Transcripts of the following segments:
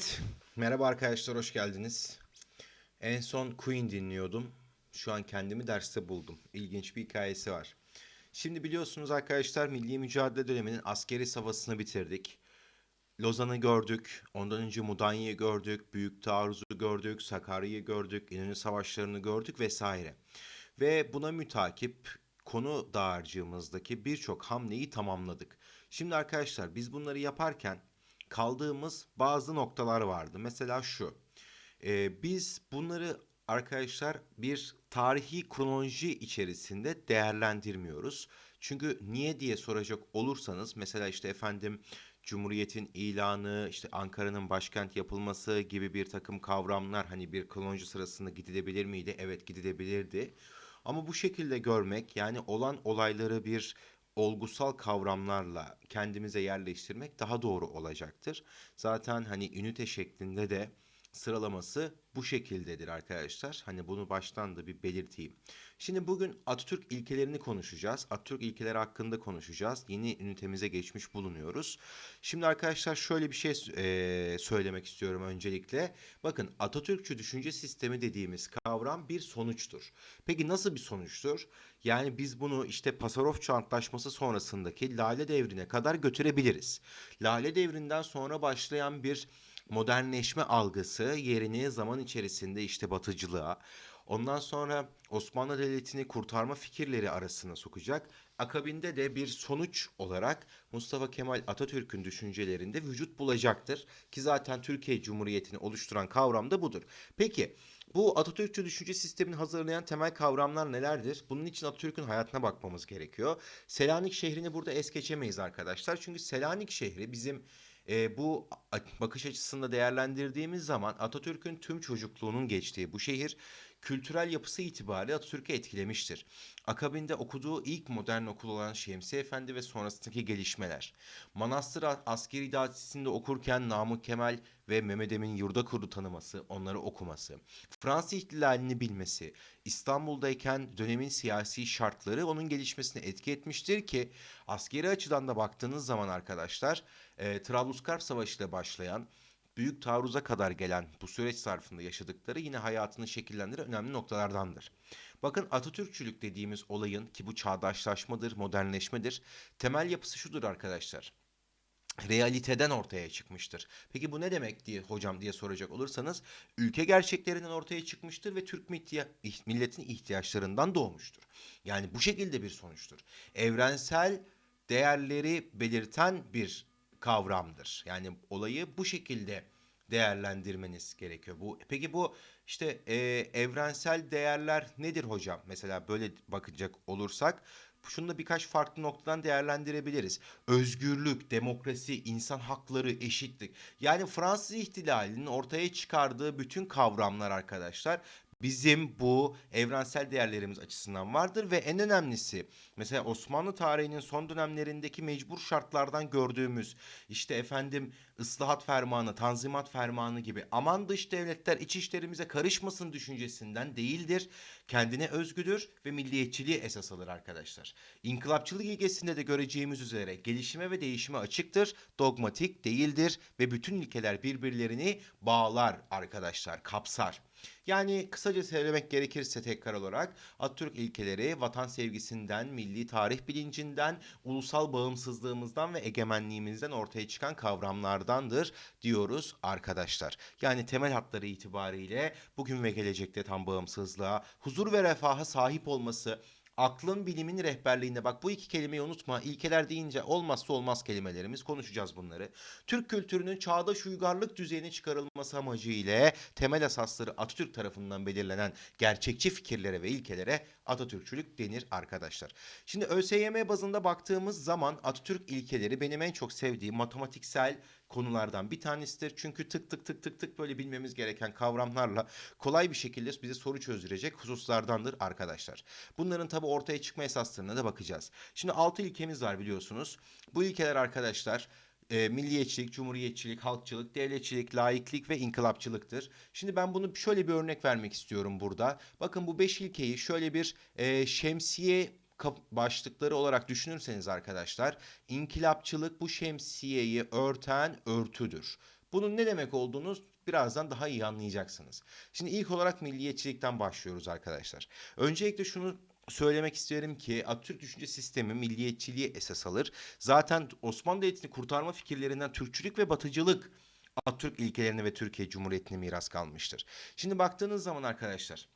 Evet, merhaba arkadaşlar, hoş geldiniz. En son Queen dinliyordum. Şu an kendimi derste buldum. İlginç bir hikayesi var. Şimdi biliyorsunuz arkadaşlar, Milli Mücadele döneminin askeri safhasını bitirdik. Lozan'ı gördük, ondan önce Mudanya'yı gördük, Büyük Taarruz'u gördük, Sakarya'yı gördük, İnönü Savaşları'nı gördük vesaire. Ve buna mütakip konu dağarcığımızdaki birçok hamleyi tamamladık. Şimdi arkadaşlar biz bunları yaparken kaldığımız bazı noktalar vardı. Mesela şu. Ee, biz bunları arkadaşlar bir tarihi kronoloji içerisinde değerlendirmiyoruz. Çünkü niye diye soracak olursanız mesela işte efendim Cumhuriyet'in ilanı, işte Ankara'nın başkent yapılması gibi bir takım kavramlar hani bir kronoloji sırasında gidilebilir miydi? Evet gidilebilirdi. Ama bu şekilde görmek yani olan olayları bir olgusal kavramlarla kendimize yerleştirmek daha doğru olacaktır. Zaten hani ünite şeklinde de sıralaması bu şekildedir arkadaşlar. Hani bunu baştan da bir belirteyim. Şimdi bugün Atatürk ilkelerini konuşacağız. Atatürk ilkeleri hakkında konuşacağız. Yeni ünitemize geçmiş bulunuyoruz. Şimdi arkadaşlar şöyle bir şey e, söylemek istiyorum öncelikle. Bakın Atatürkçü düşünce sistemi dediğimiz kavram bir sonuçtur. Peki nasıl bir sonuçtur? Yani biz bunu işte Pasarofçu Antlaşması sonrasındaki Lale Devri'ne kadar götürebiliriz. Lale Devri'nden sonra başlayan bir modernleşme algısı yerini zaman içerisinde işte batıcılığa, ondan sonra Osmanlı Devleti'ni kurtarma fikirleri arasına sokacak. Akabinde de bir sonuç olarak Mustafa Kemal Atatürk'ün düşüncelerinde vücut bulacaktır. Ki zaten Türkiye Cumhuriyeti'ni oluşturan kavram da budur. Peki bu Atatürkçü düşünce sistemini hazırlayan temel kavramlar nelerdir? Bunun için Atatürk'ün hayatına bakmamız gerekiyor. Selanik şehrini burada es geçemeyiz arkadaşlar. Çünkü Selanik şehri bizim e, bu bakış açısında değerlendirdiğimiz zaman Atatürk'ün tüm çocukluğunun geçtiği bu şehir kültürel yapısı itibariyle Atatürk'ü etkilemiştir. Akabinde okuduğu ilk modern okul olan Şemsi Efendi ve sonrasındaki gelişmeler. Manastır askeri idaresinde okurken Namık Kemal ve Mehmet Emin yurda kurdu tanıması, onları okuması. Fransız ihtilalini bilmesi, İstanbul'dayken dönemin siyasi şartları onun gelişmesine etki etmiştir ki askeri açıdan da baktığınız zaman arkadaşlar e, Trablusgarp Savaşı ile başlayan büyük taarruza kadar gelen bu süreç zarfında yaşadıkları yine hayatını şekillendiren önemli noktalardandır. Bakın Atatürkçülük dediğimiz olayın ki bu çağdaşlaşmadır, modernleşmedir. Temel yapısı şudur arkadaşlar realiteden ortaya çıkmıştır. Peki bu ne demek diye hocam diye soracak olursanız ülke gerçeklerinden ortaya çıkmıştır ve Türk milletin ihtiyaçlarından doğmuştur. Yani bu şekilde bir sonuçtur. Evrensel değerleri belirten bir kavramdır. Yani olayı bu şekilde değerlendirmeniz gerekiyor. Bu peki bu işte e, evrensel değerler nedir hocam? Mesela böyle bakacak olursak şunu da birkaç farklı noktadan değerlendirebiliriz. Özgürlük, demokrasi, insan hakları, eşitlik. Yani Fransız ihtilalinin ortaya çıkardığı bütün kavramlar arkadaşlar bizim bu evrensel değerlerimiz açısından vardır ve en önemlisi mesela Osmanlı tarihinin son dönemlerindeki mecbur şartlardan gördüğümüz işte efendim ıslahat fermanı, tanzimat fermanı gibi aman dış devletler iç işlerimize karışmasın düşüncesinden değildir. Kendine özgüdür ve milliyetçiliği esas alır arkadaşlar. İnkılapçılık ilgesinde de göreceğimiz üzere gelişime ve değişime açıktır, dogmatik değildir ve bütün ilkeler birbirlerini bağlar arkadaşlar, kapsar. Yani kısaca söylemek gerekirse tekrar olarak Atatürk ilkeleri vatan sevgisinden, milli tarih bilincinden, ulusal bağımsızlığımızdan ve egemenliğimizden ortaya çıkan kavramlardandır diyoruz arkadaşlar. Yani temel hatları itibariyle bugün ve gelecekte tam bağımsızlığa, huzur ve refaha sahip olması, Aklın bilimin rehberliğinde bak bu iki kelimeyi unutma. İlkeler deyince olmazsa olmaz kelimelerimiz. Konuşacağız bunları. Türk kültürünün çağdaş uygarlık düzeyine çıkarılması amacıyla temel esasları Atatürk tarafından belirlenen gerçekçi fikirlere ve ilkelere Atatürkçülük denir arkadaşlar. Şimdi ÖSYM bazında baktığımız zaman Atatürk ilkeleri benim en çok sevdiğim matematiksel konulardan bir tanesidir. Çünkü tık tık tık tık tık böyle bilmemiz gereken kavramlarla kolay bir şekilde bize soru çözdürecek hususlardandır arkadaşlar. Bunların tabi ortaya çıkma esaslarına da bakacağız. Şimdi altı ilkemiz var biliyorsunuz. Bu ilkeler arkadaşlar e, milliyetçilik, cumhuriyetçilik, halkçılık, devletçilik, laiklik ve inkılapçılıktır. Şimdi ben bunu şöyle bir örnek vermek istiyorum burada. Bakın bu beş ilkeyi şöyle bir e, şemsiye başlıkları olarak düşünürseniz arkadaşlar inkılapçılık bu şemsiyeyi örten örtüdür. Bunun ne demek olduğunu birazdan daha iyi anlayacaksınız. Şimdi ilk olarak milliyetçilikten başlıyoruz arkadaşlar. Öncelikle şunu söylemek isterim ki Atatürk düşünce sistemi milliyetçiliği esas alır. Zaten Osmanlı Devleti'ni kurtarma fikirlerinden Türkçülük ve Batıcılık Atatürk ilkelerine ve Türkiye Cumhuriyeti'ne miras kalmıştır. Şimdi baktığınız zaman arkadaşlar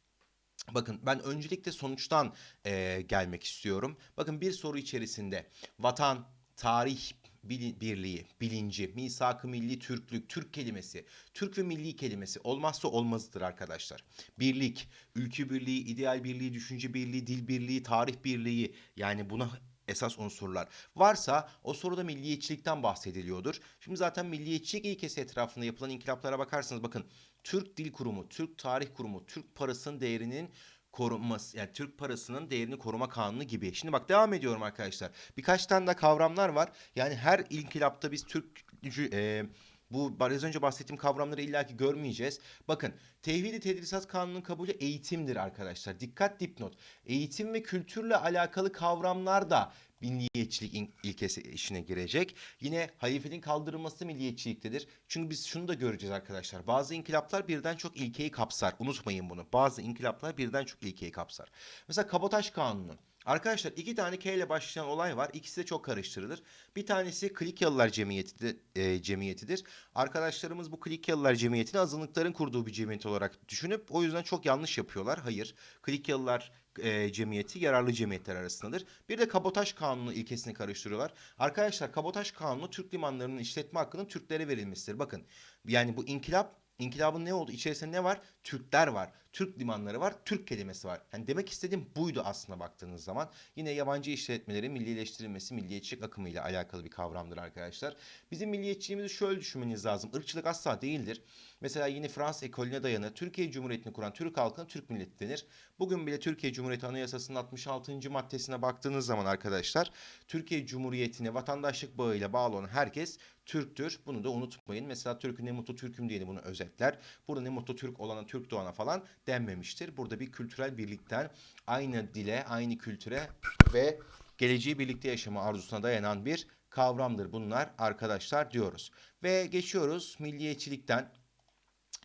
Bakın ben öncelikle sonuçtan eee, gelmek istiyorum. Bakın bir soru içerisinde vatan, tarih bili- birliği, bilinci, misak-ı milli Türklük, Türk kelimesi, Türk ve milli kelimesi olmazsa olmazıdır arkadaşlar. Birlik, ülke birliği, ideal birliği, düşünce birliği, dil birliği, tarih birliği yani buna esas unsurlar varsa o soruda milliyetçilikten bahsediliyordur. Şimdi zaten milliyetçilik ilkesi etrafında yapılan inkılaplara bakarsanız bakın Türk Dil Kurumu, Türk Tarih Kurumu, Türk parasının değerinin korunması yani Türk parasının değerini koruma kanunu gibi. Şimdi bak devam ediyorum arkadaşlar. Birkaç tane de kavramlar var. Yani her inkılapta biz Türk e, bu biraz önce bahsettiğim kavramları illaki görmeyeceğiz. Bakın Tevhid-i Tedrisat Kanunu'nun kabulü eğitimdir arkadaşlar. Dikkat dipnot. Eğitim ve kültürle alakalı kavramlar da milliyetçilik ilkesi işine girecek. Yine halifenin kaldırılması milliyetçiliktedir. Çünkü biz şunu da göreceğiz arkadaşlar. Bazı inkılaplar birden çok ilkeyi kapsar. Unutmayın bunu. Bazı inkılaplar birden çok ilkeyi kapsar. Mesela Kabataş Kanunu. Arkadaşlar iki tane K ile başlayan olay var. İkisi de çok karıştırılır. Bir tanesi Klikyalılar Cemiyeti e, cemiyetidir. Arkadaşlarımız bu Klikyalılar Cemiyeti'ni azınlıkların kurduğu bir cemiyet olarak düşünüp o yüzden çok yanlış yapıyorlar. Hayır. Klikyalılar e, cemiyeti yararlı cemiyetler arasındadır. Bir de kabotaj kanunu ilkesini karıştırıyorlar. Arkadaşlar kabotaj kanunu Türk limanlarının işletme hakkının Türklere verilmesidir. Bakın yani bu inkılap İnkılabın ne oldu? İçerisinde ne var? Türkler var. Türk limanları var. Türk kelimesi var. Yani demek istediğim buydu aslında baktığınız zaman. Yine yabancı işletmelerin millileştirilmesi milliyetçilik akımıyla alakalı bir kavramdır arkadaşlar. Bizim milliyetçiliğimizi şöyle düşünmeniz lazım. Irkçılık asla değildir. Mesela yine Fransız ekolüne dayanır. Türkiye Cumhuriyeti'ni kuran Türk halkına Türk milleti denir. Bugün bile Türkiye Cumhuriyeti Anayasası'nın 66. maddesine baktığınız zaman arkadaşlar Türkiye Cumhuriyeti'ne vatandaşlık bağıyla bağlı olan herkes Türktür. Bunu da unutmayın. Mesela Türk'ün ne mutlu Türk'üm diye de bunu özetler. Burada ne mutlu Türk olana Türk doğana falan denmemiştir. Burada bir kültürel birlikten aynı dile, aynı kültüre ve geleceği birlikte yaşama arzusuna dayanan bir kavramdır bunlar arkadaşlar diyoruz. Ve geçiyoruz milliyetçilikten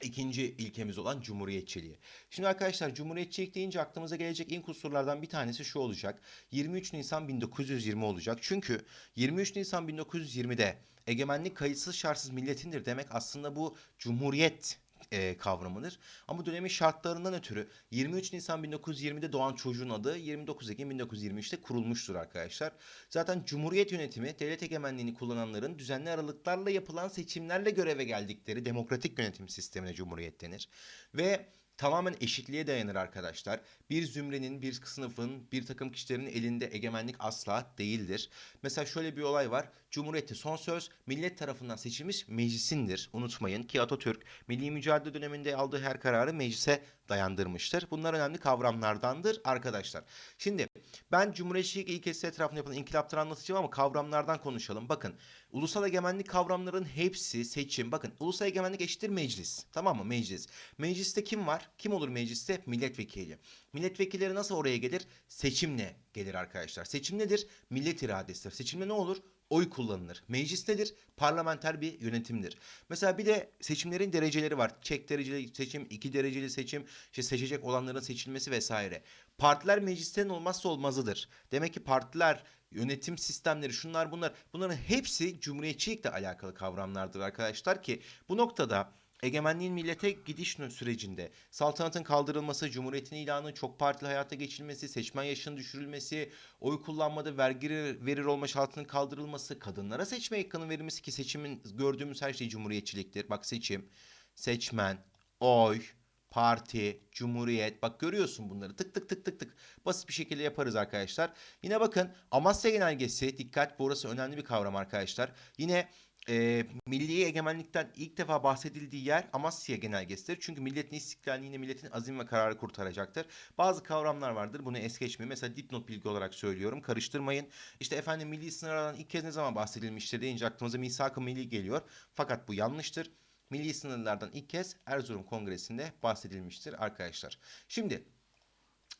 ikinci ilkemiz olan cumhuriyetçiliği. Şimdi arkadaşlar cumhuriyetçilik deyince aklımıza gelecek ilk unsurlardan bir tanesi şu olacak. 23 Nisan 1920 olacak. Çünkü 23 Nisan 1920'de egemenlik kayıtsız şartsız milletindir demek aslında bu cumhuriyet e, kavramıdır. Ama dönemin şartlarından ötürü 23 Nisan 1920'de doğan çocuğun adı 29 Ekim 1923'te kurulmuştur arkadaşlar. Zaten Cumhuriyet yönetimi devlet egemenliğini kullananların düzenli aralıklarla yapılan seçimlerle göreve geldikleri demokratik yönetim sistemine Cumhuriyet denir. Ve tamamen eşitliğe dayanır arkadaşlar. Bir zümrenin, bir sınıfın, bir takım kişilerin elinde egemenlik asla değildir. Mesela şöyle bir olay var. Cumhuriyette son söz millet tarafından seçilmiş meclisindir. Unutmayın ki Atatürk milli mücadele döneminde aldığı her kararı meclise dayandırmıştır. Bunlar önemli kavramlardandır arkadaşlar. Şimdi ben Cumhuriyetçilik ilkesi etrafında yapılan inkılapları anlatacağım ama kavramlardan konuşalım. Bakın ulusal egemenlik kavramların hepsi seçim. Bakın ulusal egemenlik eşittir meclis. Tamam mı? Meclis. Mecliste kim var? Kim olur mecliste? Milletvekili. Milletvekilleri nasıl oraya gelir? Seçimle gelir arkadaşlar. Seçim nedir? Millet iradesidir. Seçimle ne olur? Oy kullanılır. Meclis nedir? Parlamenter bir yönetimdir. Mesela bir de seçimlerin dereceleri var. Çek dereceli seçim, iki dereceli seçim, işte seçecek olanların seçilmesi vesaire. Partiler meclisten olmazsa olmazıdır. Demek ki partiler, yönetim sistemleri, şunlar bunlar, bunların hepsi cumhuriyetçilikle alakalı kavramlardır arkadaşlar ki bu noktada Egemenliğin millete gidiş sürecinde saltanatın kaldırılması, cumhuriyetin ilanı, çok partili hayata geçilmesi, seçmen yaşının düşürülmesi, oy kullanmada vergi verir olma şartının kaldırılması, kadınlara seçme hakkının verilmesi ki seçimin gördüğümüz her şey cumhuriyetçiliktir. Bak seçim, seçmen, oy, parti, cumhuriyet. Bak görüyorsun bunları. Tık tık tık tık tık. Basit bir şekilde yaparız arkadaşlar. Yine bakın Amasya Genelgesi. Dikkat burası önemli bir kavram arkadaşlar. Yine e, milli egemenlikten ilk defa bahsedildiği yer Amasya Genelgesi'dir. Çünkü milletin istiklalini milletin azim ve kararı kurtaracaktır. Bazı kavramlar vardır. Bunu es geçmeyin. Mesela dipnot bilgi olarak söylüyorum. Karıştırmayın. İşte efendim milli sınırlardan ilk kez ne zaman bahsedilmiştir deyince aklımıza misak-ı milli geliyor. Fakat bu yanlıştır. Milli sınırlardan ilk kez Erzurum Kongresi'nde bahsedilmiştir arkadaşlar. Şimdi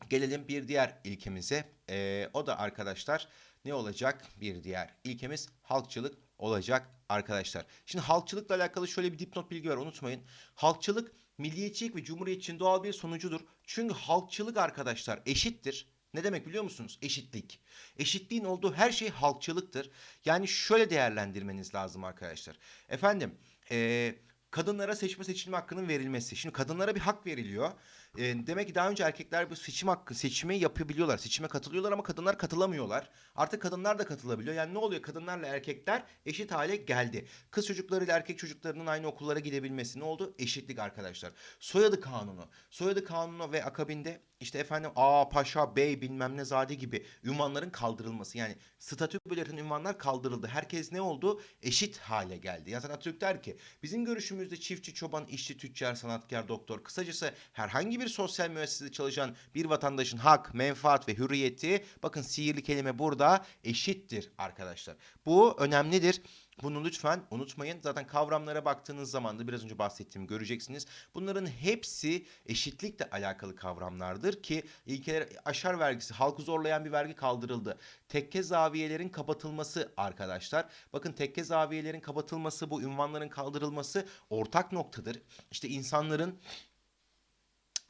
Gelelim bir diğer ilkemize. Ee, o da arkadaşlar ne olacak? Bir diğer ilkemiz halkçılık olacak arkadaşlar. Şimdi halkçılıkla alakalı şöyle bir dipnot bilgi var unutmayın. Halkçılık milliyetçilik ve cumhuriyetçiliğin doğal bir sonucudur. Çünkü halkçılık arkadaşlar eşittir. Ne demek biliyor musunuz? Eşitlik. Eşitliğin olduğu her şey halkçılıktır. Yani şöyle değerlendirmeniz lazım arkadaşlar. Efendim ee, kadınlara seçme seçilme hakkının verilmesi. Şimdi kadınlara bir hak veriliyor. E, demek ki daha önce erkekler bu seçim hakkı seçimi yapabiliyorlar. Seçime katılıyorlar ama kadınlar katılamıyorlar. Artık kadınlar da katılabiliyor. Yani ne oluyor? Kadınlarla erkekler eşit hale geldi. Kız çocuklarıyla erkek çocuklarının aynı okullara gidebilmesi ne oldu? Eşitlik arkadaşlar. Soyadı kanunu. Soyadı kanunu ve akabinde işte efendim A, Paşa, Bey bilmem ne zade gibi ünvanların kaldırılması. Yani statü belirten ünvanlar kaldırıldı. Herkes ne oldu? Eşit hale geldi. Ya Atatürk der ki bizim görüşümüzde çiftçi, çoban, işçi, tüccar, sanatkar, doktor kısacası herhangi bir sosyal müessesede çalışan bir vatandaşın hak, menfaat ve hürriyeti bakın sihirli kelime burada eşittir arkadaşlar. Bu önemlidir. Bunu lütfen unutmayın. Zaten kavramlara baktığınız zaman da biraz önce bahsettiğimi göreceksiniz. Bunların hepsi eşitlikle alakalı kavramlardır ki ilkeler aşar vergisi halkı zorlayan bir vergi kaldırıldı. Tekke zaviyelerin kapatılması arkadaşlar. Bakın tekke zaviyelerin kapatılması bu ünvanların kaldırılması ortak noktadır. İşte insanların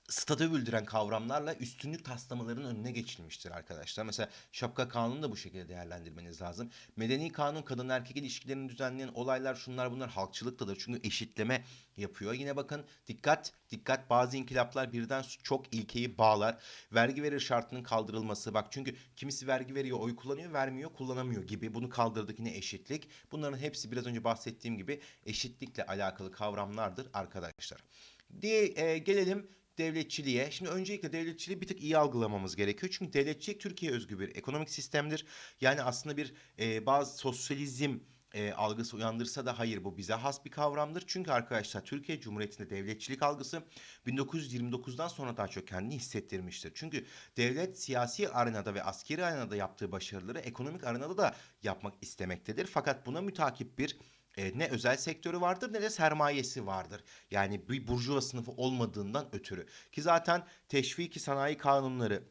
statü bildiren kavramlarla üstünlük taslamalarının önüne geçilmiştir arkadaşlar. Mesela şapka kanunu da bu şekilde değerlendirmeniz lazım. Medeni kanun kadın erkek ilişkilerini düzenleyen olaylar şunlar bunlar halkçılıktadır. Çünkü eşitleme yapıyor. Yine bakın dikkat dikkat bazı inkılaplar birden çok ilkeyi bağlar. Vergi verir şartının kaldırılması. Bak çünkü kimisi vergi veriyor oy kullanıyor vermiyor kullanamıyor gibi. Bunu kaldırdık yine eşitlik. Bunların hepsi biraz önce bahsettiğim gibi eşitlikle alakalı kavramlardır arkadaşlar. Diye e, gelelim devletçiliğe. Şimdi öncelikle devletçiliği bir tık iyi algılamamız gerekiyor. Çünkü devletçilik Türkiye özgü bir ekonomik sistemdir. Yani aslında bir e, bazı sosyalizm e, algısı uyandırsa da hayır bu bize has bir kavramdır. Çünkü arkadaşlar Türkiye Cumhuriyeti'nde devletçilik algısı 1929'dan sonra daha çok kendini hissettirmiştir. Çünkü devlet siyasi arenada ve askeri arenada yaptığı başarıları ekonomik arenada da yapmak istemektedir. Fakat buna mütakip bir e, ne özel sektörü vardır ne de sermayesi vardır. Yani bir burjuva sınıfı olmadığından ötürü. Ki zaten teşviki sanayi kanunları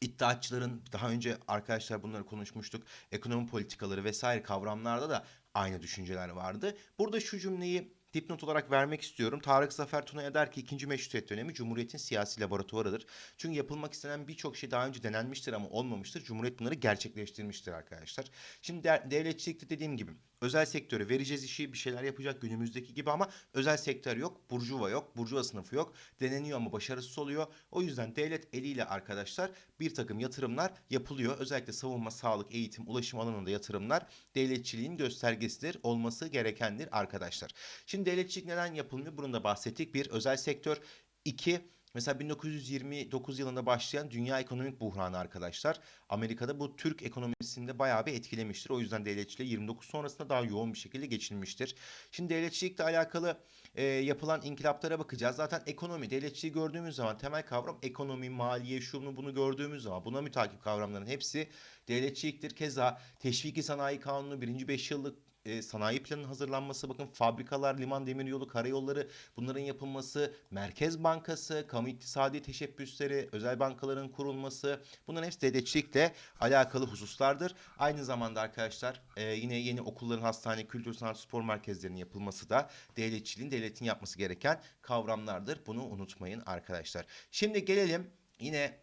İddiatçıların daha önce arkadaşlar bunları konuşmuştuk. Ekonomi politikaları vesaire kavramlarda da aynı düşünceler vardı. Burada şu cümleyi dipnot olarak vermek istiyorum. Tarık Zafer Tuna'ya der ki ikinci meşrutiyet dönemi Cumhuriyet'in siyasi laboratuvarıdır. Çünkü yapılmak istenen birçok şey daha önce denenmiştir ama olmamıştır. Cumhuriyet bunları gerçekleştirmiştir arkadaşlar. Şimdi devletçilikte dediğim gibi Özel sektöre vereceğiz işi bir şeyler yapacak günümüzdeki gibi ama özel sektör yok. Burjuva yok. Burjuva sınıfı yok. Deneniyor ama başarısız oluyor. O yüzden devlet eliyle arkadaşlar bir takım yatırımlar yapılıyor. Özellikle savunma, sağlık, eğitim, ulaşım alanında yatırımlar devletçiliğin göstergesidir. Olması gerekendir arkadaşlar. Şimdi devletçilik neden yapılmıyor? Bunun da bahsettik. Bir özel sektör. iki Mesela 1929 yılında başlayan dünya ekonomik buhranı arkadaşlar Amerika'da bu Türk ekonomisinde bayağı bir etkilemiştir. O yüzden devletçiliğe 29 sonrasında daha yoğun bir şekilde geçilmiştir. Şimdi devletçilikle alakalı e, yapılan inkılaplara bakacağız. Zaten ekonomi, devletçiliği gördüğümüz zaman temel kavram ekonomi, maliye, şunu bunu gördüğümüz zaman buna mütakip kavramların hepsi devletçiliktir. Keza teşviki sanayi kanunu birinci 5 yıllık e, sanayi planının hazırlanması, bakın fabrikalar, liman, demiryolu, karayolları bunların yapılması, Merkez Bankası, kamu iktisadi teşebbüsleri, özel bankaların kurulması bunların hepsi devletçilikle alakalı hususlardır. Aynı zamanda arkadaşlar e, yine yeni okulların, hastane, kültür, sanat, spor merkezlerinin yapılması da devletçiliğin, devletin yapması gereken kavramlardır. Bunu unutmayın arkadaşlar. Şimdi gelelim yine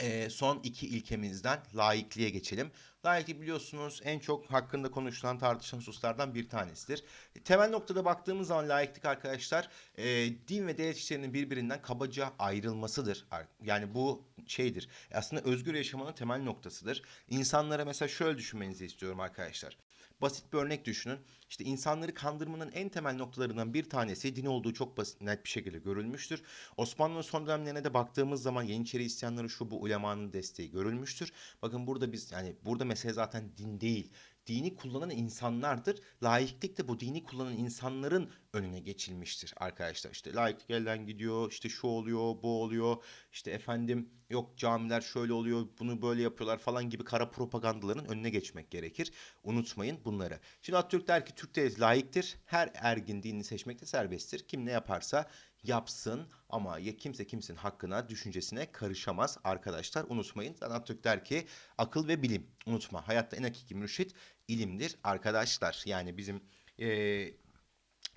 e, son iki ilkemizden laikliğe geçelim. Laiklik biliyorsunuz en çok hakkında konuşulan tartışılan hususlardan bir tanesidir. Temel noktada baktığımız zaman laiklik arkadaşlar e, din ve devlet işlerinin birbirinden kabaca ayrılmasıdır. Yani bu şeydir. Aslında özgür yaşamanın temel noktasıdır. İnsanlara mesela şöyle düşünmenizi istiyorum arkadaşlar. Basit bir örnek düşünün. İşte insanları kandırmanın en temel noktalarından bir tanesi din olduğu çok basit net bir şekilde görülmüştür. Osmanlı'nın son dönemlerine de baktığımız zaman Yeniçeri isyanları şu bu ulemanın desteği görülmüştür. Bakın burada biz yani burada mesele zaten din değil dini kullanan insanlardır. Laiklik de bu dini kullanan insanların önüne geçilmiştir arkadaşlar. İşte laiklik elden gidiyor, işte şu oluyor, bu oluyor. İşte efendim yok camiler şöyle oluyor, bunu böyle yapıyorlar falan gibi kara propagandaların önüne geçmek gerekir. Unutmayın bunları. Şimdi Atatürk der ki Türk devleti layıktır. Her ergin dinini seçmekte serbesttir. Kim ne yaparsa yapsın ama ya kimse kimsenin hakkına, düşüncesine karışamaz arkadaşlar. Unutmayın. Atatürk der ki akıl ve bilim. Unutma. Hayatta en hakiki mürşit ilimdir arkadaşlar. Yani bizim eee,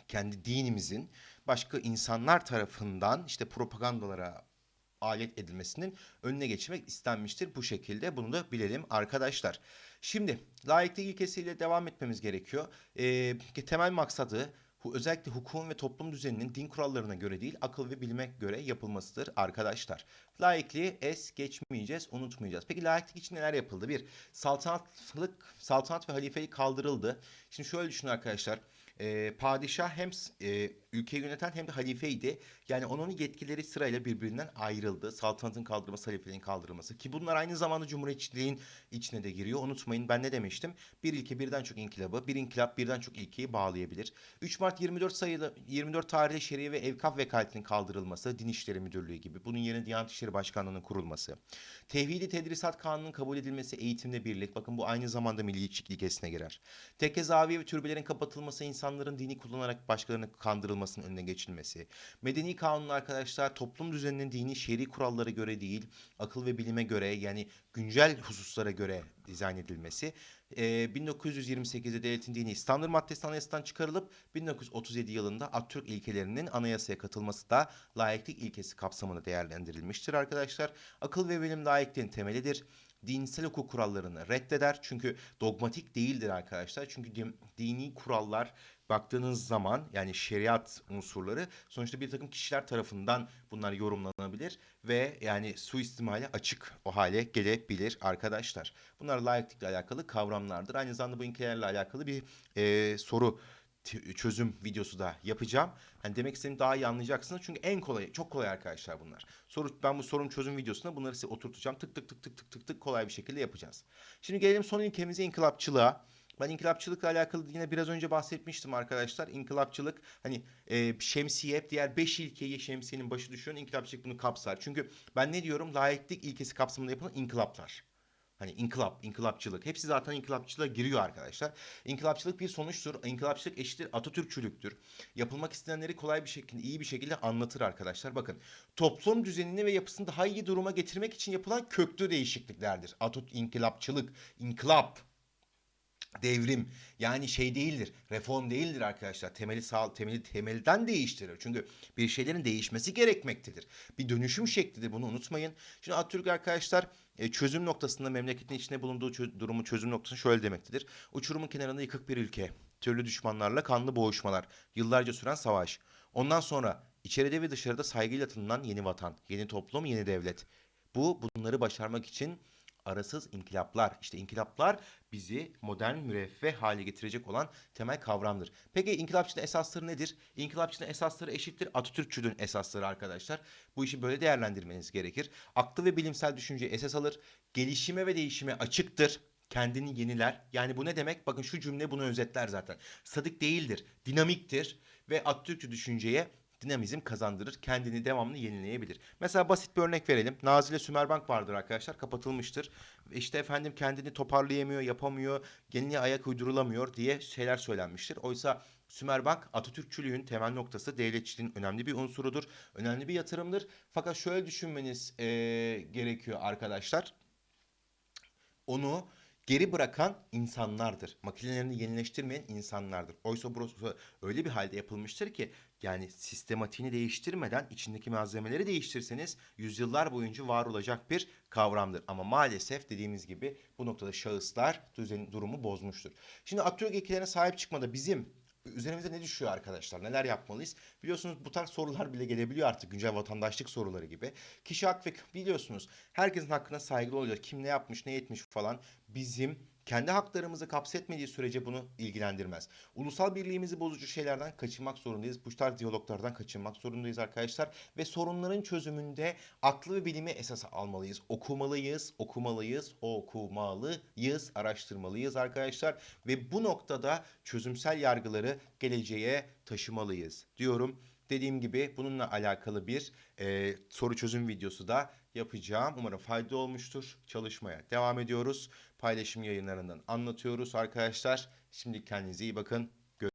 kendi dinimizin başka insanlar tarafından işte propagandalara alet edilmesinin önüne geçmek istenmiştir bu şekilde. Bunu da bilelim arkadaşlar. Şimdi layıklık ilkesiyle devam etmemiz gerekiyor. Ee, temel maksadı özellikle hukukun ve toplum düzeninin din kurallarına göre değil akıl ve bilime göre yapılmasıdır arkadaşlar. Laikliği es geçmeyeceğiz, unutmayacağız. Peki laiklik için neler yapıldı? Bir, saltanatlık, saltanat ve halifelik kaldırıldı. Şimdi şöyle düşünün arkadaşlar. Ee, padişah hem e, ülkeyi yöneten hem de halifeydi. Yani onun yetkileri sırayla birbirinden ayrıldı. Saltanatın kaldırılması, halifeliğin kaldırılması. Ki bunlar aynı zamanda cumhuriyetçiliğin içine de giriyor. Unutmayın ben ne demiştim? Bir ilke birden çok inkılabı, bir inkılap birden çok ilkeyi bağlayabilir. 3 Mart 24 sayılı 24 tarihli şeriye ve evkaf vekaletinin kaldırılması, Din İşleri Müdürlüğü gibi. Bunun yerine Diyanet İşleri Başkanlığı'nın kurulması. Tevhidi Tedrisat Kanunu'nun kabul edilmesi, eğitimde birlik. Bakın bu aynı zamanda milliyetçilik ilkesine girer. Tekke zaviye ve türbelerin kapatılması, insanların dini kullanarak başkalarını kandırılmasının önüne geçilmesi. Medeni kanun arkadaşlar toplum düzeninin dini şer'i kurallara göre değil, akıl ve bilime göre yani güncel hususlara göre dizayn edilmesi. Ee, 1928'de devletin dini İstanbul Maddesi anayasadan çıkarılıp 1937 yılında Atatürk ilkelerinin anayasaya katılması da layıklık ilkesi kapsamında değerlendirilmiştir arkadaşlar. Akıl ve bilim layıklığın temelidir. Dinsel hukuk kurallarını reddeder. Çünkü dogmatik değildir arkadaşlar. Çünkü din- dini kurallar baktığınız zaman yani şeriat unsurları sonuçta bir takım kişiler tarafından bunlar yorumlanabilir ve yani suistimale açık o hale gelebilir arkadaşlar. Bunlar layıklıkla alakalı kavramlardır. Aynı zamanda bu ilkelerle alakalı bir e, soru çözüm videosu da yapacağım. Hani demek istediğimi daha iyi anlayacaksınız. Çünkü en kolay, çok kolay arkadaşlar bunlar. Soru, ben bu sorun çözüm videosunda bunları size oturtacağım. Tık tık tık tık tık tık tık kolay bir şekilde yapacağız. Şimdi gelelim son ilkemize inkılapçılığa. Ben inkılapçılıkla alakalı yine biraz önce bahsetmiştim arkadaşlar. İnkılapçılık hani e, şemsiye diğer 5 ilkeyi şemsiyenin başı düşüyor. İnkılapçılık bunu kapsar. Çünkü ben ne diyorum? Layıklık ilkesi kapsamında yapılan inkılaplar. Hani inkılap, inkılapçılık. Hepsi zaten inkılapçılığa giriyor arkadaşlar. İnkılapçılık bir sonuçtur. İnkılapçılık eşittir Atatürkçülüktür. Yapılmak istenenleri kolay bir şekilde, iyi bir şekilde anlatır arkadaşlar. Bakın toplum düzenini ve yapısını daha iyi duruma getirmek için yapılan köklü değişikliklerdir. Atatürk inkılapçılık, inkılap, devrim yani şey değildir. Reform değildir arkadaşlar. Temeli sağ temeli temelden değiştirir. Çünkü bir şeylerin değişmesi gerekmektedir. Bir dönüşüm şeklidir. Bunu unutmayın. Şimdi Atatürk arkadaşlar e, çözüm noktasında memleketin içinde bulunduğu çö- durumu çözüm noktasını şöyle demektedir. Uçurumun kenarında yıkık bir ülke. Türlü düşmanlarla kanlı boğuşmalar. Yıllarca süren savaş. Ondan sonra içeride ve dışarıda saygıyla tanınan yeni vatan, yeni toplum, yeni devlet. Bu bunları başarmak için arasız inkılaplar. İşte inkılaplar bizi modern müreffeh hale getirecek olan temel kavramdır. Peki inkılapçının esasları nedir? İnkılapçının esasları eşittir Atatürkçülüğün esasları arkadaşlar. Bu işi böyle değerlendirmeniz gerekir. Aklı ve bilimsel düşünce esas alır. Gelişime ve değişime açıktır. Kendini yeniler. Yani bu ne demek? Bakın şu cümle bunu özetler zaten. Sadık değildir, dinamiktir ve Atatürkçü düşünceye dinamizm kazandırır. Kendini devamlı yenileyebilir. Mesela basit bir örnek verelim. Nazilli Sümerbank vardır arkadaşlar. Kapatılmıştır. İşte efendim kendini toparlayamıyor, yapamıyor, yeniliğe ayak uydurulamıyor diye şeyler söylenmiştir. Oysa Sümerbank Atatürkçülüğün temel noktası devletçiliğin önemli bir unsurudur. Önemli bir yatırımdır. Fakat şöyle düşünmeniz eee, gerekiyor arkadaşlar. Onu geri bırakan insanlardır. Makinelerini yenileştirmeyen insanlardır. Oysa burası öyle bir halde yapılmıştır ki yani sistematiğini değiştirmeden içindeki malzemeleri değiştirseniz yüzyıllar boyunca var olacak bir kavramdır. Ama maalesef dediğimiz gibi bu noktada şahıslar düzen, durumu bozmuştur. Şimdi Atatürk ilkelerine sahip çıkmada bizim üzerimize ne düşüyor arkadaşlar? Neler yapmalıyız? Biliyorsunuz bu tarz sorular bile gelebiliyor artık güncel vatandaşlık soruları gibi. Kişi hak ve biliyorsunuz herkesin hakkına saygılı oluyor. Kim ne yapmış, ne etmiş falan. Bizim kendi haklarımızı kapsetmediği sürece bunu ilgilendirmez. Ulusal birliğimizi bozucu şeylerden kaçınmak zorundayız. Bu tarz diyaloglardan kaçınmak zorundayız arkadaşlar. Ve sorunların çözümünde aklı ve bilimi esas almalıyız. Okumalıyız, okumalıyız, okumalıyız, araştırmalıyız arkadaşlar. Ve bu noktada çözümsel yargıları geleceğe taşımalıyız diyorum. Dediğim gibi bununla alakalı bir e, soru çözüm videosu da yapacağım. Umarım fayda olmuştur. Çalışmaya devam ediyoruz. Paylaşım yayınlarından anlatıyoruz arkadaşlar. Şimdi kendinize iyi bakın.